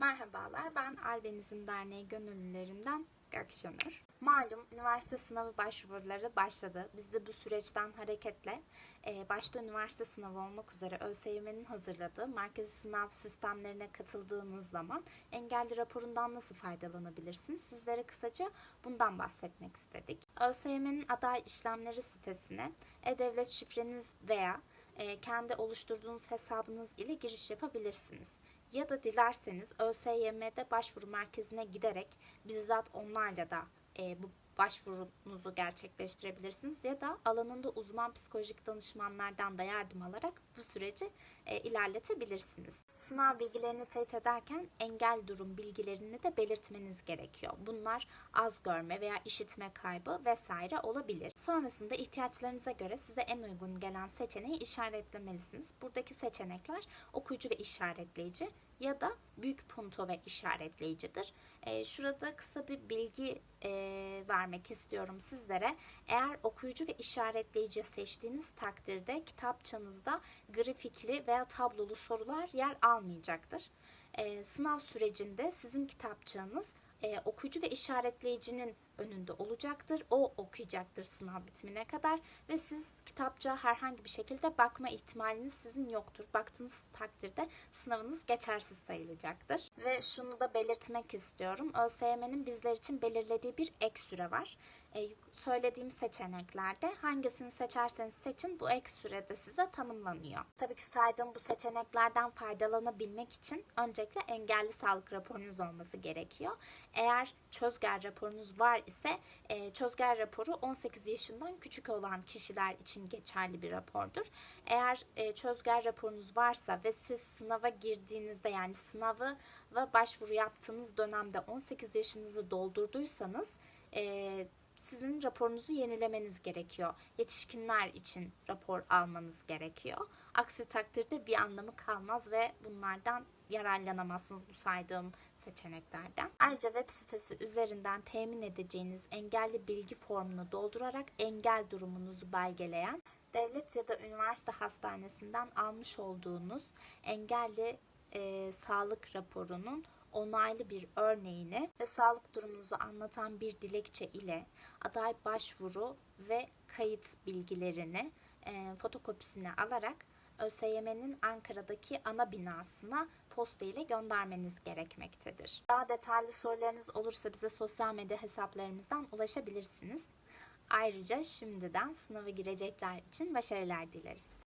Merhabalar, ben Albenizm Derneği gönüllülerinden Gökşenur. Malum üniversite sınavı başvuruları başladı. Biz de bu süreçten hareketle e, başta üniversite sınavı olmak üzere ÖSYM'nin hazırladığı merkezi sınav sistemlerine katıldığınız zaman engelli raporundan nasıl faydalanabilirsiniz? Sizlere kısaca bundan bahsetmek istedik. ÖSYM'nin aday işlemleri sitesine e-devlet şifreniz veya e, kendi oluşturduğunuz hesabınız ile giriş yapabilirsiniz. Ya da dilerseniz ÖSYM'de başvuru merkezine giderek bizzat onlarla da e, bu başvurunuzu gerçekleştirebilirsiniz ya da alanında uzman psikolojik danışmanlardan da yardım alarak bu süreci e, ilerletebilirsiniz. Sınav bilgilerini teyit ederken engel durum bilgilerini de belirtmeniz gerekiyor. Bunlar az görme veya işitme kaybı vesaire olabilir. Sonrasında ihtiyaçlarınıza göre size en uygun gelen seçeneği işaretlemelisiniz. Buradaki seçenekler okuyucu ve işaretleyici ya da büyük punto ve işaretleyicidir. E, şurada kısa bir bilgi e, vermek istiyorum sizlere. Eğer okuyucu ve işaretleyici seçtiğiniz takdirde kitapçanızda grafikli veya tablolu sorular yer almayacaktır. E, sınav sürecinde sizin kitapçığınız e, okuyucu ve işaretleyicinin önünde olacaktır. O okuyacaktır sınav bitimine kadar ve siz kitapça herhangi bir şekilde bakma ihtimaliniz sizin yoktur. Baktığınız takdirde sınavınız geçersiz sayılacaktır. Ve şunu da belirtmek istiyorum. ÖSYM'nin bizler için belirlediği bir ek süre var. E, söylediğim seçeneklerde hangisini seçerseniz seçin bu ek sürede size tanımlanıyor. Tabii ki saydığım bu seçeneklerden faydalanabilmek için öncelikle engelli sağlık raporunuz olması gerekiyor. Eğer çözger raporunuz var ise e, çözger raporu 18 yaşından küçük olan kişiler için geçerli bir rapordur. Eğer e, çözger raporunuz varsa ve siz sınava girdiğinizde yani sınavı ve başvuru yaptığınız dönemde 18 yaşınızı doldurduysanız e, sizin raporunuzu yenilemeniz gerekiyor. Yetişkinler için rapor almanız gerekiyor. Aksi takdirde bir anlamı kalmaz ve bunlardan yararlanamazsınız bu saydığım seçeneklerden. Ayrıca web sitesi üzerinden temin edeceğiniz engelli bilgi formunu doldurarak engel durumunuzu belgeleyen devlet ya da üniversite hastanesinden almış olduğunuz engelli e, sağlık raporunun onaylı bir örneğini ve sağlık durumunuzu anlatan bir dilekçe ile aday başvuru ve kayıt bilgilerini e, fotokopisini alarak ÖSYM'nin Ankara'daki ana binasına posta ile göndermeniz gerekmektedir. Daha detaylı sorularınız olursa bize sosyal medya hesaplarımızdan ulaşabilirsiniz. Ayrıca şimdiden sınava girecekler için başarılar dileriz.